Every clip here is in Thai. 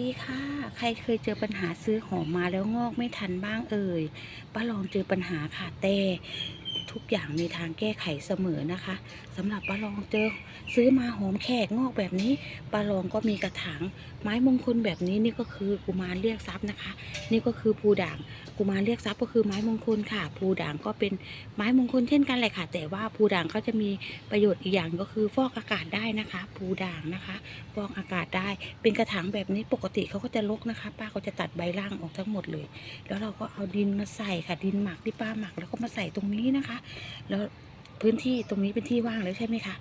ดีค่ะ ใครเคยเจอปัญหาซื้อหอมมาแล้วงอกไม่ทันบ้างเอ่ย ป้าลองเจอปัญหาค่ะแต่ทุกอย่างมีทางแก้ไขเสมอนะคะสำหรับป้าลองเจอซื้อมาหอมแขกงอกแบบนี้ป้าลองก็มีกระถางไม้มงคลแบบนี้นี่ก็คือกุมารเรียกทรัพย์นะคะ นี่ก็คือภูด่างกุมารเรียกทรัพย์ก็คือไม้มงคลค่ะภูด่างก็เป็นไม้มงคลเช่นกันแหละค่ะ แต่ว่าภูด่างเขาจะมีประโยชน์อีกอย่างก็คือฟอกอากาศได้นะคะภูด่างนะคะฟอกอากาศได้เป็นกระถางแบบนี้ปกติเขาก็จะลกนะคะ ป้าก็จะตัดใบล่างออกทั้งหมดเลย แล้วเราก็เอาดินมาใส่ค่ะดินหมักที่ป้าหมักแล้วก็มาใส่ตรงนี้นะคะ แล้วพื้นที่ตรงนี้เป็นที่ว่างแล้วใช่ไหมคะ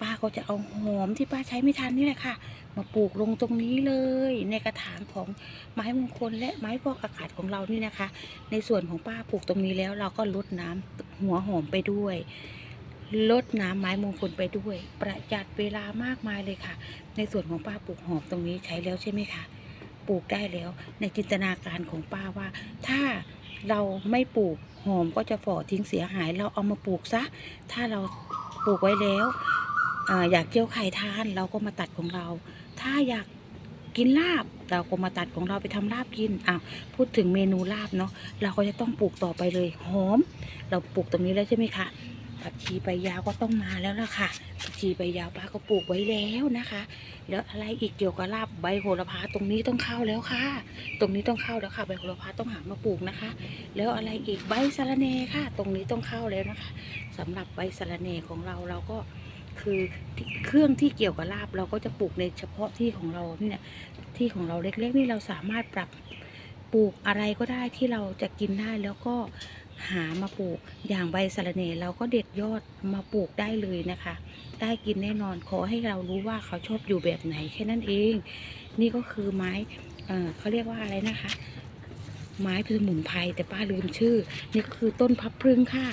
ป้าก็จะเอาหอมที่ป้าใช้ไม่ทันนี่แหละค่ะ มาปลูกลงตรงนี้เลย ในกระถางของไม้มงคลและไม้ฟอกอากาศของเรานี่นะคะ ในส่วนของป้าปลูกตรงนี้แล้ว เราก็ลดน้ำหัวหอมไปด้วยลดน้ำไม้มงคลไปด้วย ประหยัดเวลามากมายเลยค่ะ ในส่วนของป้าปลูกหอมตรงนี้ใช้แล้วใช่ไหมคะปลูกได้แล้ว ในจินตนาการของป้าว่า ถ้าเราไม่ปลูกหอมก็จะฝ่อทิ้งเสียหาย เราเอามาปลูกซะ ถ้าเราปลูกไว้แล้ว อยากเจียวไข่ทานเราก็มาตัดของเรา ถ้าอยากกินลาบเราก็มาตัดของเราไปทำลาบกินอ้าวพูดถึงเมนูลาบเนาะเราก็จะต้องปลูกต่อไปเลยหอม เราปลูกตรงนี้แล้วใช่ไหมคะผักชีใบยาวก็ต้องมาแล้วล่ะค่ะผักชีใบยาวป้าก็ปลูกไว้แล้วนะคะ แล้วอะไรอีกเกี่ยวกับลาบใบโหระพาตรงนี้ต้องเข้าแล้วค่ะ ตรงนี้ต้องเข้าแล้วค่ะ ใบโหระพาต้องหามาปลูกนะคะ แล้วอะไรอีกใบสะระแหน่ค่ะ ตรงนี้ต้องเข้าแล้วนะคะสำหรับใบสะระแหน่ของเราเราก็ คือเครื่องที่เกี่ยวกับลาบเราก็จะปลูกในเฉพาะที่ของเราเนี่ยที่ของเราเล็กๆนี่เราสามารถปรับปลูกอะไรก็ได้ที่เราจะกินได้แล้วก็หามาปลูกอย่างใบสะระแหน่เราก็เด็ดยอดมาปลูกได้เลยนะคะ ได้กินแน่นอนขอให้เรารู้ว่าเขาชอบอยู่แบบไหนแค่นั้นเอง นี่ก็คือไม้เออเขาเรียกว่าอะไรนะคะ ไม้สมุนไพรแต่ป้าลืมชื่อ นี่ก็คือต้นพับพรึงค่ะ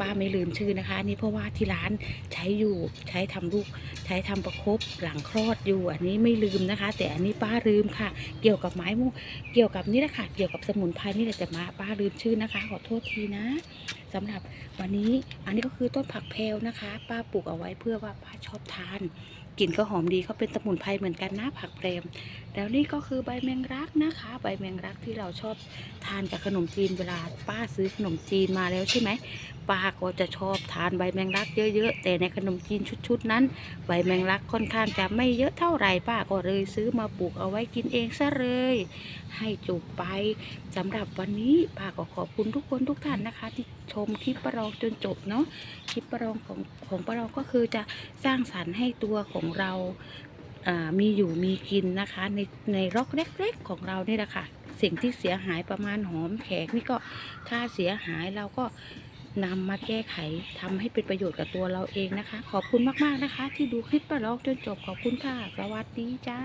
ป้าไม่ลืมชื่อนะคะ นี่เพราะว่าที่ร้านใช้อยู่ใช้ทำลูกใช้ทำประคบหลังคลอดอยู่ อันนี้ไม่ลืมนะคะ แต่อันนี้ป้าลืมค่ะ เกี่ยวกับไม้มูเกี่ยวกับนี่แหละค่ะเกี่ยวกับสมุนไพรนี่แหละจะมาป้าลืมชื่อนะคะ ขอโทษทีนะสำหรับวันนี้อันนี้ก็คือต้นผักแพลวนะคะ ป้าปลูกเอาไว้เพื่อว่าป้าชอบทาน กลิ่นก็หอมดีเขาเป็นสมุนไพรเหมือนกันนะผักแพรวแล้วนี่ก็คือใบแมงรักนะคะ ใบแมงรักที่เราชอบทานกับขนมจีนเวลาป้าซื้อขนมจีนมาแล้วใช่ไหมป้าก็จะชอบทานใบแมงรักเยอะๆ แต่ในขนมจีนชุดๆนั้น ใบแมงลักค่อนข้างจะไม่เยอะเท่าไหร่ป้าก็เลยซื้อมาปลูกเอาไว้กินเองซะเลย ให้จุกไปสำหรับวันนี้ป้าก็ขอบคุณทุกคนทุกท่านนะคะ ที่ชมคลิปประลองจนจบเนาะ คลิปประลองของของประลองก็คือจะสร้างสรรค์ให้ตัวของเรามีอยู่มีกินนะคะ ในในร็อกเล็กๆของเรานี่แหละค่ะสิ่งที่เสียหายประมาณหอมแขกนี่ก็ค่าเสียหายเราก็นำมาแก้ไขทำให้เป็นประโยชน์กับตัวเราเองนะคะ ขอบคุณมากๆนะคะ ที่ดูคลิปประลองจนจบขอบคุณค่ะ สวัสดีจ้า